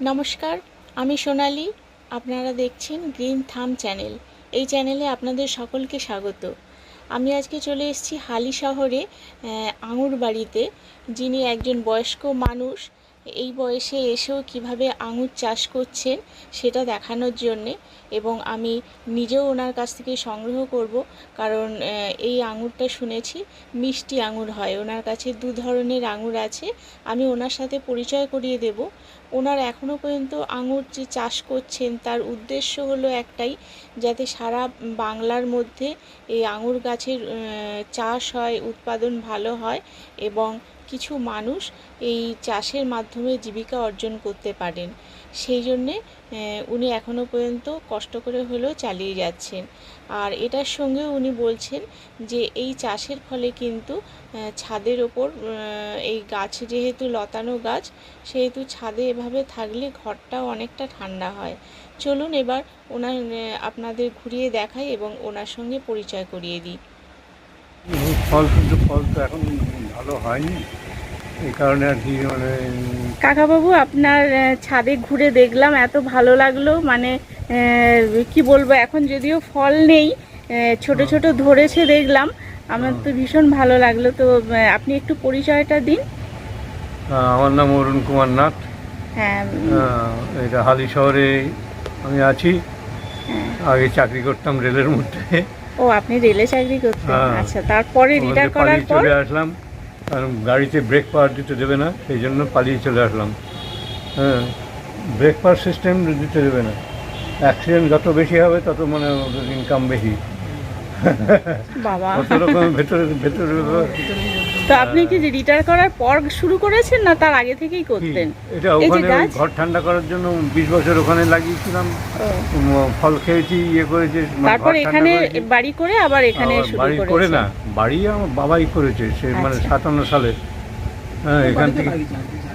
নমস্কার, আমি সোনালি। আপনারা দেখছেন গ্রিন থাম চ্যানেল। এই চ্যানেলে আপনাদের সকলকে স্বাগত। আমি আজকে চলে এসেছি হালি শহরে আঙুর বাড়িতে যিনি একজন বয়স্ক মানুষ। এই বয়সে এসেও কীভাবে আঙুর চাষ করছেন সেটা দেখানোর জন্যে এবং আমি নিজেও ওনার কাছ থেকে সংগ্রহ করব, কারণ এই আঙুরটা শুনেছি মিষ্টি আঙুর হয়, ওনার কাছে দু ধরনের আঙুর আছে, আমি ওনার সাথে পরিচয় করিয়ে দেব। ওনার এখনও পর্যন্ত আঙুর যে চাষ করছেন তার উদ্দেশ্য হলো একটাই, যাতে সারা বাংলার মধ্যে এই আঙুর গাছের চাষ হয়, উৎপাদন ভালো হয় এবং কিছু মানুষ এই চাষের মাধ্যমে জীবিকা অর্জন করতে পারেন। সেই জন্যে উনি এখনও পর্যন্ত কষ্ট করে হলেও চালিয়ে যাচ্ছেন। আর এটার সঙ্গেও উনি বলছেন যে, এই চাষের ফলে কিন্তু ছাদের ওপর এই গাছ যেহেতু লতানো গাছ, সেহেতু ছাদে এভাবে থাকলে ঘরটাও অনেকটা ঠান্ডা হয়। চলুন এবার ওনার আপনাদের ঘুরিয়ে দেখাই এবং ওনার সঙ্গে পরিচয় করিয়ে দিই। ফল কিন্তু, ফল তো এখন ভালো হয়নি। এই কারণে আর কি মানে কাকাবাবু আপনার ছাদে ঘুরে দেখলাম এত ভালো লাগল মানে কি বলব এখন যদিও ফল নেই ছোট ছোট ধরেছে দেখলাম আমার তো ভীষণ ভালো লাগল তো আপনি একটু পরিচয়টা দিন। আমার নাম অরুণ কুমার নাথ। হ্যাঁ এটা হালি শহরে আমি আছি। হ্যাঁ। আগে চাকরি করতাম রেলের মধ্যে। ও আপনি রেলে চাকরি করতেন? হ্যাঁ। আচ্ছা তারপরে রিটায়ার করার পর? চলে আসলাম। কারণ গাড়িতে ব্রেক পাওয়ার দিতে দেবে না সেই জন্য পালিয়ে চলে আসলাম। হ্যাঁ ব্রেক পাওয়ার সিস্টেম দিতে দেবে না। অ্যাক্সিডেন্ট যত বেশি হবে তত মানে ওদের ইনকাম বেশি। কত রকম ভেতরে ভেতরে তো আপনি কি যে রিটায়ার করার পর শুরু করেছেন না তার আগে থেকেই করতেন? এটা ওখানে ঘর ঠান্ডা করার জন্য বিশ বছর ওখানে লাগিয়েছিলাম। ফল খেয়েছি ইয়ে করেছি মানে তারপর এখানে বাড়ি করে আবার এখানে বাড়ি করে না বাড়ি আমার বাবাই করেছে সে মানে আচ্ছা। সাতান্ন সালে। হ্যাঁ এখান থেকে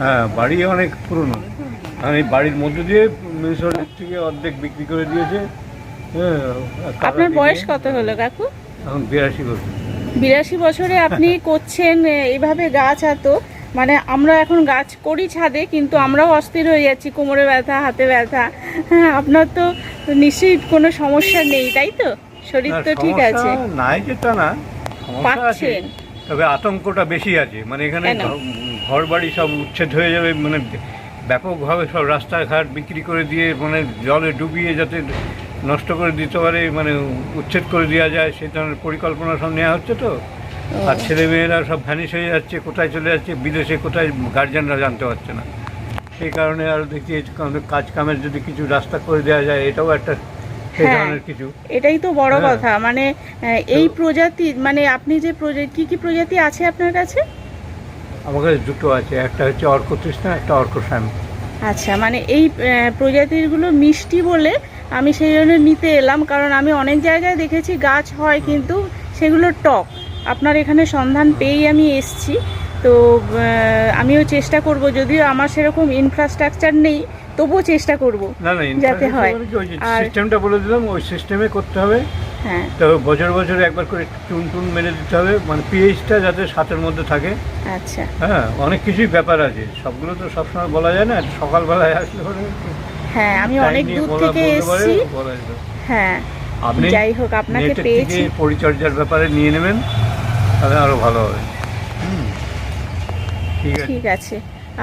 হ্যাঁ বাড়ি অনেক পুরনো। এই বাড়ির মধ্যে দিয়ে মিউনিসিপালিটি থেকে অর্ধেক বিক্রি করে দিয়েছে। হ্যাঁ আপনার বয়স কত হলো কাকু? এখন বিরাশি বছর। বিরাশি বছরে আপনি করছেন এ, এইভাবে গাছ এত মানে আমরা এখন গাছ করি ছাদে কিন্তু আমরাও অস্থির হয়ে যাচ্ছি কোমরে ব্যথা হাতে ব্যথা। হ্যাঁ আপনার তো নিশ্চয়ই কোনো সমস্যা নেই তাই তো? শরীর তো ঠিক আছে। নাই যেটা না পাচ্ছেন। তবে আতঙ্কটা বেশি আছে। মানে এখানে ঘর বাড়ি সব উচ্ছেদ হয়ে যাবে মানে ব্যাপকভাবে সব রাস্তাঘাট বিক্রি করে দিয়ে মানে জলে ডুবিয়ে যাতে নষ্ট করে দিতে পারে মানে উচ্ছেদ করে দেওয়া যায় সেই ধরনের পরিকল্পনা সব নেওয়া হচ্ছে তো? আর ছেলে মেয়েরা সব ভ্যানিশ হয়ে যাচ্ছে কোথায় চলে যাচ্ছে বিদেশে কোথায় গার্জেনরা জানতে পারছে না। সেই কারণে আর দেখি কাজ কামের যদি কিছু রাস্তা করে দেওয়া যায় এটাও একটা হ্যাঁ। কিছু। এটাই তো বড় হ্যাঁ। কথা। মানে এই প্রজাতি মানে আপনি যে প্রজাতি কি কি প্রজাতি আছে আপনার কাছে? আমার কাছে দুটো আছে একটা হচ্ছে অর্ক তৃষ্ণা একটা অর্ক শ্যাম আচ্ছা মানে এই আহ, প্রজাতিরগুলো মিষ্টি বলে আমি সেই জন্য নিতে এলাম কারণ আমি অনেক জায়গায় দেখেছি গাছ হয় কিন্তু সেগুলো টক। আপনার এখানে সন্ধান পেয়েই আমি এসছি। তো আমিও চেষ্টা করব যদিও আমার সেরকম ইনফ্রাস্ট্রাকচার নেই তবুও চেষ্টা করব যাতে হয়। আর- সিস্টেমটা বলে দিলাম ওই সিস্টেমে করতে হবে। হ্যাঁ। তবে বছর বছর একবার করে চুন টুন মেরে দিতে হবে মানে পিএইচটা যাতে সাতের মধ্যে থাকে। আচ্ছা। হ্যাঁ অনেক কিছুই ব্যাপার আছে সবগুলো তো সবসময় বলা যায় না সকালবেলায় আসলে হ্যাঁ আমি অনেক দূর থেকে এসেছি। হ্যাঁ আপনি যাই হোক আপনাকে পেয়েছি। পরিচর্যার ব্যাপারে নিয়ে নেবেন তাহলে আরও ভালো হবে। ঠিক আছে।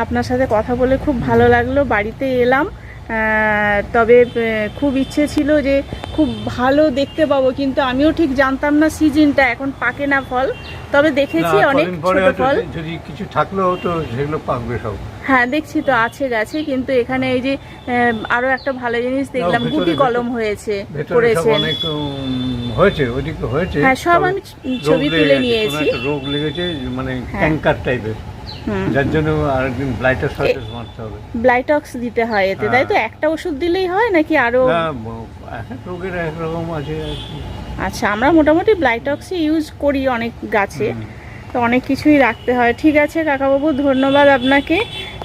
আপনার সাথে কথা বলে খুব ভালো লাগল বাড়িতে এলাম। তবে খুব ইচ্ছে ছিল যে খুব ভালো দেখতে পাবো কিন্তু আমিও ঠিক জানতাম না সিজনটা এখন পাকে না ফল। তবে দেখেছি অনেক ছোট ফল। যদি কিছু থাকলেও তো সেগুলো পাকবে সব। হ্যাঁ দেখছি তো আছে গাছে কিন্তু এখানে এই যে আরও একটা ভালো জিনিস দেখলাম গুটি কলম হয়েছে হয়েছে ওদিকে হয়েছে। হ্যাঁ, সব আমি ছবি তুলে নিয়েছি। রোগ লেগেছে মানে হ্যাঁ। ক্যাঙ্কার টাইপের। যার জন্য আরেকদিন ব্লাইটার মারতে হবে। ব্লাইটক্স দিতে হয় এতে তাই তো? একটা ওষুধ দিলেই হয় নাকি আরও? রোগের আছে আচ্ছা আমরা মোটামুটি ব্লাইটক্সই ইউজ করি অনেক গাছে। তো অনেক কিছুই রাখতে হয়। ঠিক আছে কাকাবাবু ধন্যবাদ আপনাকে।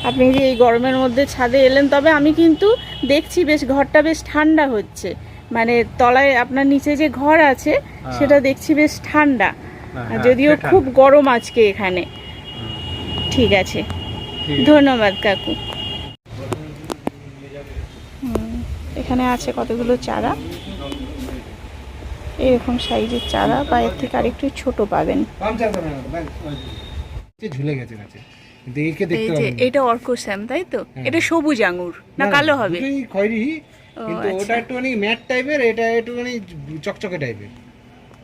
আপনি যে এই গরমের মধ্যে ছাদে এলেন তবে আমি কিন্তু দেখছি বেশ ঘরটা বেশ ঠান্ডা হচ্ছে। মানে তলায় আপনার নিচে যে ঘর আছে হ্যাঁ। সেটা দেখছি বেশ ঠান্ডা। হ্যাঁ, যদিও খুব গরম আজকে এখানে। ঠিক আছে। ধন্যবাদ কাকু। এখানে আছে কতগুলো চারা? এরকম সাইজের চারা বা এর থেকে আরেকটু ছোট পাবেন। ঝুলে গেছে গাছে। কিন্তু একে এই এটা অর্কোস্যাম তাই তো? হ্যাঁ। এটা সবুজ আঙুর না কালো হবে? দুটোই খয়েরি কিন্তু আচ্ছা। ওটা একটুখানি ম্যাট টাইপের এটা একটুখানি চকচকে টাইপের।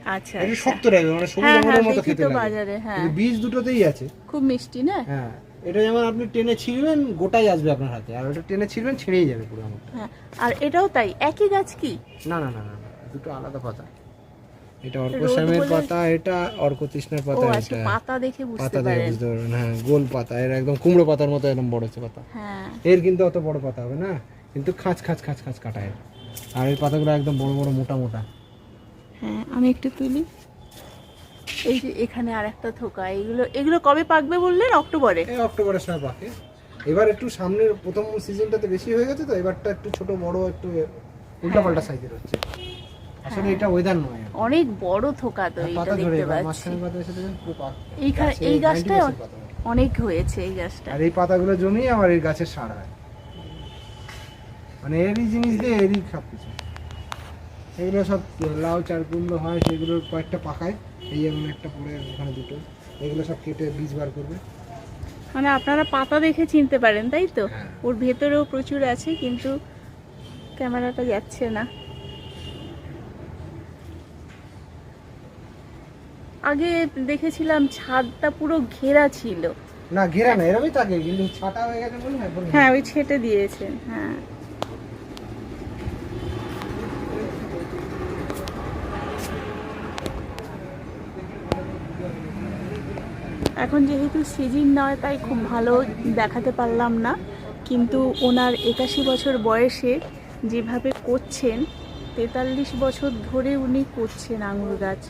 আচ্ছা একটু আচ্ছা। শক্ত টাইপের মানে সবুজ হ্যাঁ হ্যাঁ আঙুরের মতো দেখি খেতে তো লাগে। বাজারে হ্যাঁ। কিন্তু বীজ দুটোতেই আছে। খুব মিষ্টি না? হ্যাঁ এটা যেমন আপনি টেনে ছিঁড়বেন গোটাই আসবে আপনার হাতে। আর ওটা টেনে ছিঁড়বেন ছেড়েই যাবে পুরো হ্যাঁ আর এটাও তাই একই গাছ কি? না না না না না, দুটো আলাদা পাতা। এটা রোদ অর্কশ্যামের পাতা এটা পাতা আচ্ছা এটা পাতা দেখে বুঝতে পাতা দেখে বুঝতে পারবেন হ্যাঁ গোল পাতা এর একদম কুমড়ো পাতার মতো বড় হচ্ছে পাতা। হ্যাঁ। এর কিন্তু অত বড় পাতা হবে না কিন্তু খাঁচ খাঁচ খাঁচ খাঁচ কাটা এর। আর পাতাগুলো একদম বড় বড় মোটা মোটা। হ্যাঁ আমি একটু তুলি। এই যে এখানে আর একটা থোকা এগুলো এগুলো কবে পাকবে বললেন? অক্টোবরে? এই অক্টোবরের সময় পাকে। এবার একটু সামনের প্রথম সিজনটাতে বেশি হয়ে গেছে তো এবারটা একটু ছোট বড় একটু উল্টাপাল্টা সাইজের হচ্ছে। আসলে এটা ওয়েদার নয় অনেক বড় থোকা তো এটা দেখতে পাচ্ছি। এইখানে এই 90% গাছটায় পাতা হয়। অনেক হয়েছে এই গাছটা আর এই পাতাগুলো জমিয়ে আমার এই গাছের সার হয়। মানে এরই জিনিস দিয়ে এরই সব কিছু এগুলো সব লাউ চার কুমড়ো হয় সেগুলোর কয়েকটা পাকায়। এই যেমন একটা পরে ওখানে দুটো। এগুলো সব কেটে বীজ বার করবে। মানে আপনারা পাতা দেখে চিনতে পারেন তাই তো? হ্যাঁ। ওর ভেতরেও প্রচুর আছে কিন্তু ক্যামেরাটা যাচ্ছে না। আগে দেখেছিলাম ছাদটা পুরো ঘেরা ছিল। না ঘেরা না এরমই থাকে কিন্তু ছাটা হয়ে গেছে বলে না হ্যাঁ ওই ছেটে দিয়েছেন হ্যাঁ। এখন যেহেতু সিজন নয় তাই খুব ভালো দেখাতে পারলাম না। কিন্তু ওনার একাশি বছর বয়সে যেভাবে করছেন তেতাল্লিশ বছর ধরে উনি করছেন আঙুর গাছ।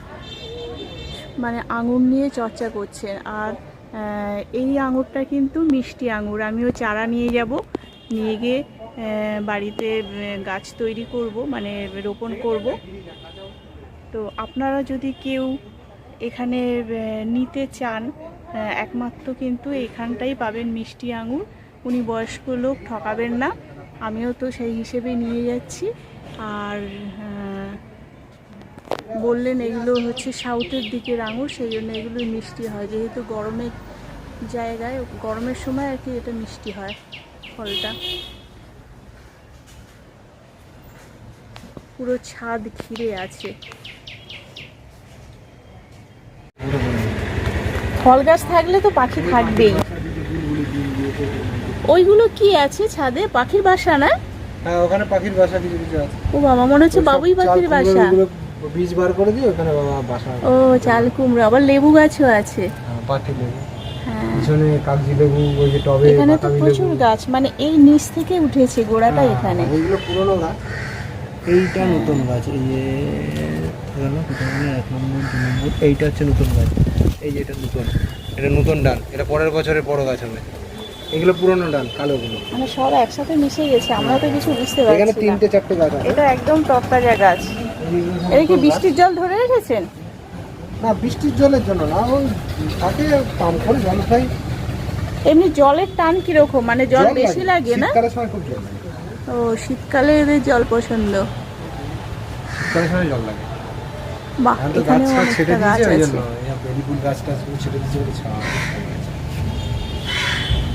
মানে আঙুর নিয়ে চর্চা করছেন। আর এই আঙুরটা কিন্তু মিষ্টি আঙুর। আমিও চারা নিয়ে যাব। নিয়ে গিয়ে বাড়িতে গাছ তৈরি করব মানে রোপণ করব। তো আপনারা যদি কেউ এখানে নিতে চান একমাত্র কিন্তু এখানটাই পাবেন মিষ্টি আঙুর। উনি বয়স্ক লোক, ঠকাবেন না। আমিও তো সেই হিসেবে নিয়ে যাচ্ছি। আর বললেন এগুলো হচ্ছে সাউথের দিকের আঙুর সেই জন্য এগুলো মিষ্টি হয়। যেহেতু গরমের জায়গায় গরমের সময় আর কি এটা মিষ্টি হয় ফলটা। পুরো ছাদ ঘিরে আছে। ফল গাছ থাকলে তো পাখি থাকবেই। ওইগুলো কি আছে ছাদে? পাখির বাসা না? হ্যাঁ ওখানে পাখির বাসা কিছু কিছু আছে। ও বাবা মনে হচ্ছে বাবুই পাখির বাসা। বীজ বার করে দিয়ে ওখানে বাবা বাসা ও চাল কুমড়ো আবার লেবু গাছও আছে। হ্যাঁ, পাতি লেবু। হ্যাঁ। পিছনে কাগজি লেবু ওই যে টবে এখানে তো প্রচুর গাছ মানে এই নিচ থেকে উঠেছে গোড়াটা হ্যাঁ, এখানে। এইগুলো পুরনো গাছ। এইটা নতুন গাছ এই যে গেল কোথায় এক নম্বর দু নম্বর এইটা হচ্ছে নতুন গাছ। এই যে এটা নতুন এটা নতুন ডাল এটা পরের বছরে বড় গাছ হবে। এগুলো পুরনো ডাল কালোগুলো মানে সব একসাথে মিশে গেছে আমরা তো কিছু বুঝতে পারছি না। তিনটে চারটে গাছ এটা একদম তরতাজা গাছ। এটা কি বৃষ্টির জল ধরে রেখেছেন? না বৃষ্টির জলের জন্য না ওই থাকে পাম্প করে জল খাই এমনি জলের টান কীরকম? মানে জল বেশি লাগে। না? শীতকালের সময় খুব জল ও শীতকালে এদের জল পছন্দ। শীতকালের সময় জল লাগে। বাহ এখন অনেকটা গাছ আছে। দিয়েছে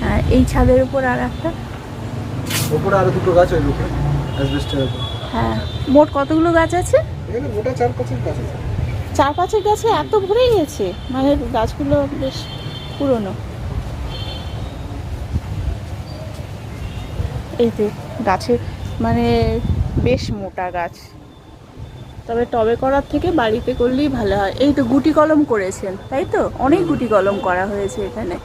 হ্যাঁ এই ছাদের উপর আর একটা? ওপরে আরও দুটো গাছ ওই উপরে অ্যাসবেস্টের উপর। হ্যাঁ। মোট কতগুলো গাছ আছে? এখানে গোটা চার পাঁচের গাছ আছে। চার পাঁচের গাছে এত ভরে গেছে মানে গাছগুলো বেশ পুরনো। এই যে গাছের মানে বেশ মোটা গাছ। তবে টবে করার থেকে বাড়িতে করলেই ভালো হয়। এই তো গুটি কলম করেছেন তাই তো? অনেক গুটি কলম করা হয়েছে এখানে।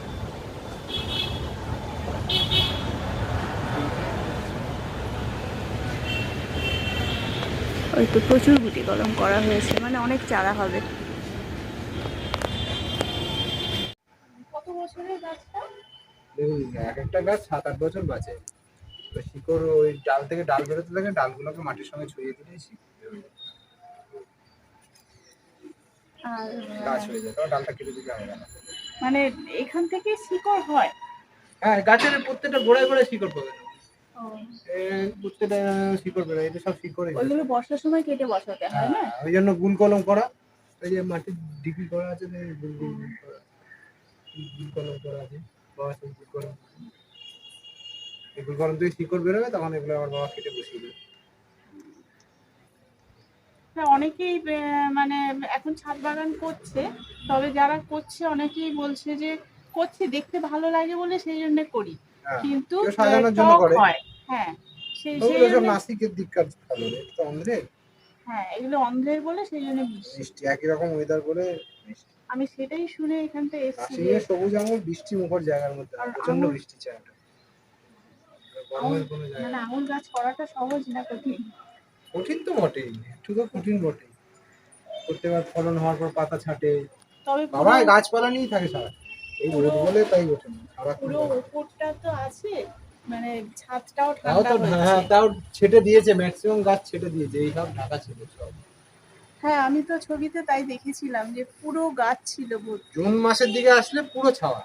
ওই তো প্রচুর গুটি কলম করা হয়েছে মানে অনেক চারা হবে। কত বছরের গাছটা? দেখুন এক একটা গাছ সাত আট বছর বাঁচে। তো শিকড় ওই ডাল থেকে ডাল বেরোতে থাকে ডালগুলোকে মাটির সঙ্গে ছড়িয়ে দিলেই শিকড় গাছ হয়ে যায় ডালটা কেটে দিলে হয় না। মানে এখান থেকে শিকড় হয়? হ্যাঁ গাছের প্রত্যেকটা গোড়ায় গোড়ায় শিকড় পাবে শিকড় বেরোয় এটা সব শিকড়ে ওইগুলো বর্ষার সময় কেটে বসাতে হয় না? ওই জন্য গুল কলম করা ওই যে মাটির ডিপি করা আছে গুল গুল গুল করা। গুল কলম করা আছে বাবা সেই গুল কলম। করে। এই থেকে শিকড় বেরোবে তখন এগুলো আমার বাবা কেটে বসিয়ে দেবে। হ্যাঁ, অনেকেই মানে এখন ছাদ বাগান করছে তবে যারা করছে অনেকেই বলছে যে করছে দেখতে ভালো লাগে বলে সেই জন্য করি। কিন্তু কেউ সাজানোর জন্য করে। হ্যাঁ। সেই সেই জন্য নাসিকের দিককার ভালো এটা তো অন্ধ্রে হ্যাঁ এগুলো অন্ধ্রের বলে সেই জন্য বৃষ্টি একই রকম ওয়েদার বলে আমি সেটাই শুনে এখানটা এসেছি যে সবুজ আঙুর বৃষ্টি মুখর জায়গার মধ্যে প্রচণ্ড বৃষ্টি চায় মানে নেই। গাছ করাটা সহজ না কঠিন? কঠিন তো বটেই একটু তো কঠিন বটেই। প্রত্যেকবার ফলন হওয়ার পর পাতা ছাটে। তবে বাবা গাছপালা নিয়েই থাকে সারা এই রোদ বলে তাই ওঠে না সারাক্ষণ পুরো উপরটা তো আছে মানে ছাদটাও ঠান্ডা তো হয়েছে হ্যাঁ তাও ছেটে দিয়েছে ম্যাক্সিমাম গাছ ছেটে দিয়েছে এই সব ঢাকা ছিল সব। হ্যাঁ আমি তো ছবিতে তাই দেখেছিলাম যে পুরো গাছ ছিল জুন মাসের দিকে আসলে পুরো ছাওয়া।